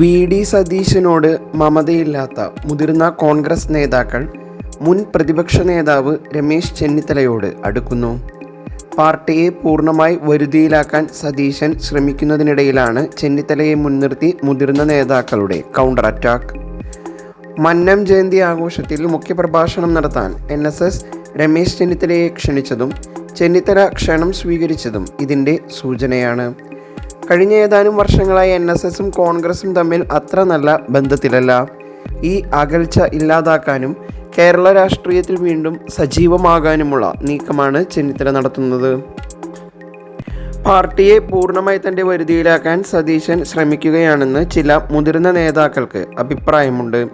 V D സതീശനോട് മമതയില്ലാത്ത മുതിർന്ന കോൺഗ്രസ് നേതാക്കൾ മുൻ പ്രതിപക്ഷ നേതാവ് രമേശ് ചെന്നിത്തലയോട് അടുക്കുന്നു. പാർട്ടിയെ പൂർണമായി വരുതിയിലാക്കാൻ സതീശൻ ശ്രമിക്കുന്നതിനിടയിലാണ് ചെന്നിത്തലയെ മുൻനിർത്തി മുതിർന്ന നേതാക്കളുടെ കൗണ്ടർ അറ്റാക്ക് മന്നം ജയന്തി ആഘോഷത്തിൽ മുഖ്യപ്രഭാഷണം നടത്താൻ എൻ എസ് എസ് രമേശ് ചെന്നിത്തലയെ ക്ഷണിച്ചതും ചെന്നിത്തല ക്ഷണം സ്വീകരിച്ചതും ഇതിന്റെ സൂചനയാണ്. കഴിഞ്ഞ ഏതാനും വർഷങ്ങളായി എൻ എസ് എസും കോൺഗ്രസും തമ്മിൽ അത്ര നല്ല ബന്ധത്തിലല്ല. ഈ അകൽച്ച ഇല്ലാതാക്കാനും കേരള രാഷ്ട്രീയത്തിൽ വീണ്ടും സജീവമാകാനുമുള്ള നീക്കമാണ് ചെന്നിത്തല നടത്തുന്നത്. പാർട്ടിയെ പൂർണമായി തന്റെ വരുതിയിലാക്കാൻ സതീശൻ ശ്രമിക്കുകയാണെന്ന് ചില മുതിർന്ന നേതാക്കൾക്ക് അഭിപ്രായമുണ്ട്.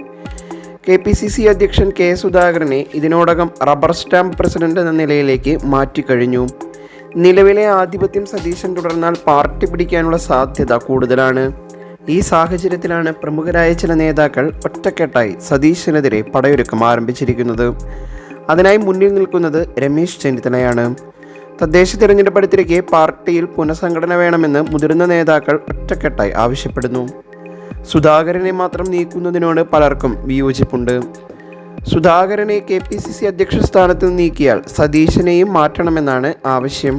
കെ പി സി സി അധ്യക്ഷൻ കെ സുധാകരനെ ഇതിനോടകം റബ്ബർ സ്റ്റാമ്പ് പ്രസിഡന്റ് എന്ന നിലയിലേക്ക് മാറ്റിക്കഴിഞ്ഞു. നിലവിലെ ആധിപത്യം സതീശൻ തുടർന്നാൽ പാർട്ടി പിടിക്കാനുള്ള സാധ്യത കൂടുതലാണ്. ഈ സാഹചര്യത്തിലാണ് പ്രമുഖരായ ചില നേതാക്കൾ ഒറ്റക്കെട്ടായി സതീശനെതിരെ പടയൊരുക്കം ആരംഭിച്ചിരിക്കുന്നത്. അതിനായി മുന്നിൽ നിൽക്കുന്നത് രമേശ് ചെന്നിത്തലയാണ്. തദ്ദേശ തിരഞ്ഞെടുപ്പ് അടുത്തിരിക്കെ പാർട്ടിയിൽ പുനഃസംഘടന വേണമെന്ന് മുതിർന്ന നേതാക്കൾ ഒറ്റക്കെട്ടായി ആവശ്യപ്പെടുന്നു. സുധാകരനെ മാത്രം നീക്കുന്നതിനോട് പലർക്കും വിയോജിപ്പുണ്ട്. സുധാകരനെ കെ പി സി സി അധ്യക്ഷ സ്ഥാനത്ത് നീക്കിയാൽ സതീശനെയും മാറ്റണമെന്നാണ് ആവശ്യം.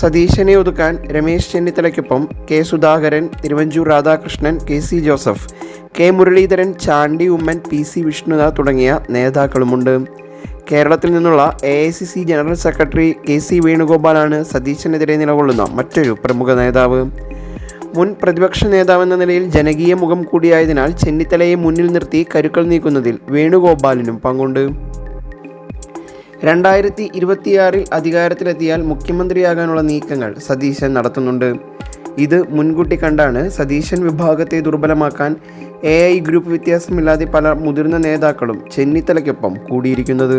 സതീശനെ ഒതുക്കാൻ Ramesh ചെന്നിത്തലയ്ക്കൊപ്പം K Sudhakaran Thiruvanchoor Radhakrishnan K C Joseph K Muraleedharan Chandy Oommen P C Vishnunath തുടങ്ങിയ നേതാക്കളുമുണ്ട്. കേരളത്തിൽ നിന്നുള്ള A I C C general secretary K C വേണുഗോപാലാണ് സതീശനെതിരെ നിലകൊള്ളുന്ന മറ്റൊരു പ്രമുഖ നേതാവ്. മുൻ പ്രതിപക്ഷ നേതാവെന്ന നിലയിൽ ജനകീയ മുഖം കൂടിയായതിനാൽ ചെന്നിത്തലയെ മുന്നിൽ നിർത്തി കരുക്കൾ നീക്കുന്നതിൽ വേണുഗോപാലിനും പങ്കുണ്ട്. രണ്ടായിരത്തി ഇരുപത്തിയാറിൽ അധികാരത്തിലെത്തിയാൽ മുഖ്യമന്ത്രിയാകാനുള്ള നീക്കങ്ങൾ സതീശൻ നടത്തുന്നുണ്ട്. ഇത് മുൻകൂട്ടി കണ്ടാണ് സതീശൻ വിഭാഗത്തെ ദുർബലമാക്കാൻ എ ഐ ഗ്രൂപ്പ് വ്യത്യാസമില്ലാതെ പല മുതിർന്ന നേതാക്കളും ചെന്നിത്തലയ്ക്കൊപ്പം കൂടിയിരിക്കുന്നത്.